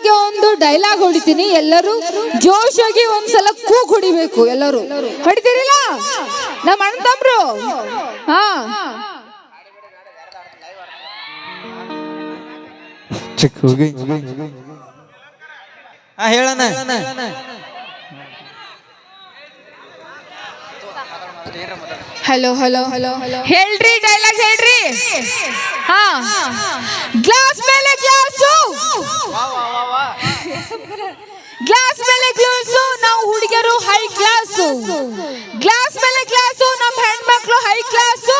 ಬಗ್ಗೆ ಒಂದು ಡೈಲಾಗ್ ಹೊಡಿತೀನಿ. ಎಲ್ಲರೂ ಜೋಶಾಗಿ ಒಂದ್ಸಲ ಕೂಗ್ ಹೊಡಿಬೇಕು ಎಲ್ಲರೂ. ಹೊಡಿತೀರಿಲ್ಲ? ನಮ್ಮ ಅಣ್ಣ ತಮ್ರು? ಹಾ. ಹೇಳಣ ಹಲೋ ಹಾ ಹೇಳಣ ಹಲೋ ಹಲೋ ಹಲೋ ಹೇಳ್ರಿ ಡೈಲಾಗ್ ಹೇಳ್ರಿ. ಹಾ ಗ್ಲಾಸ್ ಮೇಲೆ ಗ್ಲಾಸು ಗ್ಲಾಸ್ ಮೇಲೆ ಗ್ಲಾಸ್ ನಾವು ಹುಡುಗಿಯರು ಹೈ ಕ್ಲಾಸು ಗ್ಲಾಸ್ ಮೇಲೆ ಗ್ಲಾಸು ನಮ್ಮ ಹೆಣ್ಮಕ್ಳು ಹೈ ಕ್ಲಾಸು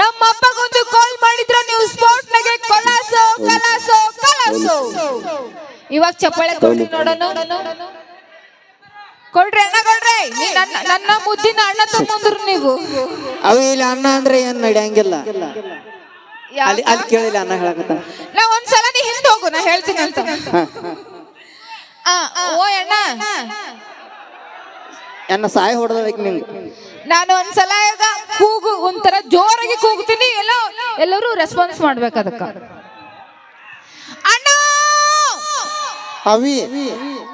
ನಮ್ಮ ಅಪ್ಪಗೊಂದು ಕಾಲ್ ಮಾಡಿದ್ರ ನೀವು ಸ್ಪೋರ್ಟ್ ನಗೆ ಕಲಾಸು ಕಲಾಸು ಕಲಾಸು ಇವಾಗ ಚಪ್ಪಾಳೆ ಕೊಡ್ರಿ ನೋಡೋಣ. ಕೊಡ್ರಿ ಅಣ್ಣ ಕೊಡ್ರಿ. ನನ್ನ ಮುದ್ದಿನ ಅಣ್ಣ ತಮ್ಮಂದ್ರು ನೀವು. ಅವು ಇಲ್ಲಿ ಅಣ್ಣ ಅಂದ್ರೆ ಏನ್ ನಡೆಯಂಗಿಲ್ಲ. ಅಲ್ಲಿ ಅಲ್ಲಿ ಕೇಳಿಲ್ಲ ಅಣ್ಣ ಹೇಳಕತ್ತ. ನಾ ಒಂದ್ಸಲ ನೀ ಹಿಂದೆ ಹೋಗು ನಾ ಹೇಳ್ತೀನಿ ಅಂತ. ಓ ಅಣ್ಣ. ಅಣ್ಣ ಸಾಯ ಹೊಡೆದಕ್ಕೆ ನಿಂಗೆ. ನಾನು ಒಂದ್ಸಲ ಈಗ ಕೂಗು ಒಂಥರ ಜೋರಾಗಿ ಕೂಗ್ತೀನಿ. ಎಲ್ಲ ಎಲ್ಲರೂ ರೆಸ್ಪಾನ್ಸ್ ಮಾಡ್ಬೇಕು ಅದಕ್ಕ. ಅಣ್ಣ! ಅವಿ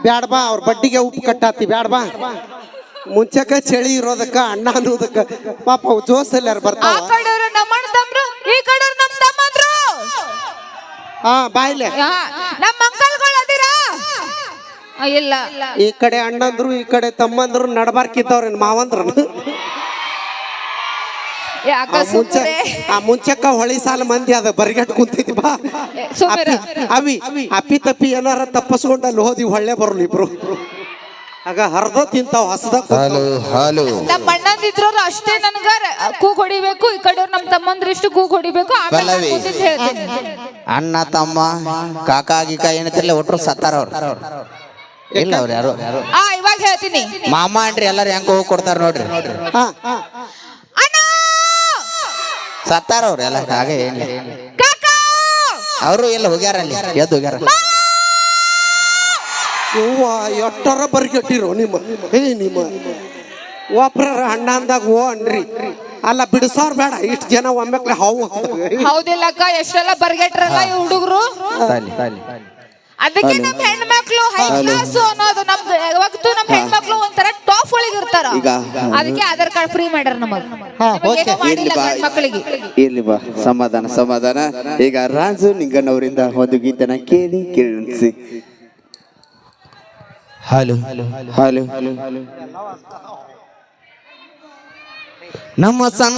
ಬ್ಯಾಡ ಬಾ ಅವ್ರ ಬಡ್ಡಿಗೆ ಉಪ್ಪು ಕಟ್ಟಾತಿ ಬ್ಯಾಡ ಬಾ. ಮುಂಚೆಕ ಚಳಿ ಇರೋದಕ್ಕ ಅಣ್ಣ ಅನ್ನೋದಕ್ಕ. ಪಾಪ ಅವ್ ಜೋಸಲ್ಲಿ ಯಾರು ಆ ಬರ್ತಾವ ಕಡೆಯವರು ನಮ್ಮ ಅಣ್ಣ ತಮ್ರು ಈ ಕಡೆಯವ್ರು ನಮ್ಮ ತಮ್ಮಂದ್ರು. ಹಾ ಬಾಯ್ಲೆ ನಮ್ಮ ಇಲ್ಲ. ಈ ಕಡೆ ಅಣ್ಣಂದ್ರು ಈ ಕಡೆ ತಮ್ಮಂದ್ರು ನಡಬಾರ್ಕಿದ್ದವ್ರ ಮಾವಂದ್ರು ಮುಂಚೆ ಆ ಮುಂಚೆಕ್ಕ ಹೊಳಿ ಸಾಲ ಮಂದಿ ಅದ ಬರಿಗಟ್ ಕುಂತೈತಿ ಬಾ. ಅವಿ ಅಪ್ಪಿ ತಪ್ಪಿ ಏನಾರ ತಪ್ಪಸ್ಕೊಂಡು ಅಲ್ಲಿ ಹೋದಿ ಹೊಳ್ಳೆ ಬರಲಿ ಇಬ್ರು. ಆಗ ಹರ್ದ ತಿಂತಾವ್ ಹಸದ ಹಾಲು ಹಾಲು. ನಮ್ಮ ಅಣ್ಣಂದಿದ್ರವ್ರು ಅಷ್ಟೇ ನನ್ಗ ಕೂ ಕೂಗ್ ಹೊಡಿಬೇಕು ಈ ಕಡೆಯವ್ರು ನಮ್ಮ ತಮ್ಮಂದ್ರ ಇಷ್ಟು ಕೂ ಹೊಡಿಬೇಕು ಆಮೇಲೆ ನಾನ್ ಪಲ್ಲವಿ. ಕೂತಿದ್ದು ಹೇಳ್ತೀನಿ. ಅಣ್ಣ ತಮ್ಮ ಕಾಕ ಗೀಕ ಏನತ್ತಿಲ್ಲ ಒಟ್ರು ಸತ್ತಾರ ಅವ್ರು ಇಲ್ಲ ಅವ್ರು ಯಾರು ಆ ಇವಾಗ ಹೇಳ್ತೀನಿ. ಮಾಮ ಅನ್ರಿ ಎಲ್ಲಾರು ಹೆಂಗ್ ಹೋಗಿ ಕೊಡ್ತಾರ ನೋಡ್ರಿ. ಹಾ ಅಣ್ಣ! ಸತ್ತಾರ ಅವ್ರು ಎಲ್ಲ ಹಾಗೆ ಏನ್ ಕಾಕ! ಅವರು ಎಲ್ಲ ಹೋಗ್ಯಾರ ಅಲ್ಲಿ ಎದ್ದು ಹೋಗ್ಯಾರ. ಹೂವ ಎಷ್ಟರ ಬರ್ಗೆಟ್ಟಿರೋ ನಿಮ್ಮ? ಏ ನಿಮ್ಮ? ಒಬ್ರ ಅಣ್ಣ ಅಂದಾಗ ಓ ಅನ್ರಿ. ಅಲ್ಲ ಬಿಡಿಸೋರ್ ಬೇಡ ಇಷ್ಟು ಜನ ಒಮ್ಮೆಕ್ಲೆ ಹಾವು ಹೌದಿಲ್ಲ ಹೌದಿಲ್ಲಕ್ಕ ಎಷ್ಟೆಲ್ಲ ಬರ್ಗೆಟ್ರಲ್ಲ ಈ ಹುಡುಗರು? ತಾಲಿ ತಾಲಿ. ಅದಕ್ಕೆ ನಮ್ ಹೆಣ್ಮಕ್ಳು ಹೈ ಕ್ಲಾಸ್ ಅನ್ನೋದು ನಮ್ದು. ಯಾವತ್ತು ನಮ್ ಹೆಣ್ಮಕ್ಳು ಒಂಥರ ಟಾಪ್ ಒಳಗೆ ಇರ್ತಾರ. ಅದಕ್ಕೆ ಆಧಾರ್ ಕಾರ್ಡ್ ಫ್ರೀ ಮಾಡ್ಯಾರ ನಮಗ್ ನಮಗೇನೂ ಮಾಡಿಲ್ಲ ಮಕ್ಕಳಿಗೆ ಇರ್ಲಿ ಬಾ. ಸಮಾಧಾನ ಸಮಾಧಾನ. ಈಗ ರಾಜು ನಿಂಗಣ್ಣವರಿಂದ ಒಂದು ಗೀತನ ಕೇಳಿ ಕೇಳಿಸಿ. ಹಲೋ. ಹಲೋ ನಮ್ಮ ಸಣ್ಣ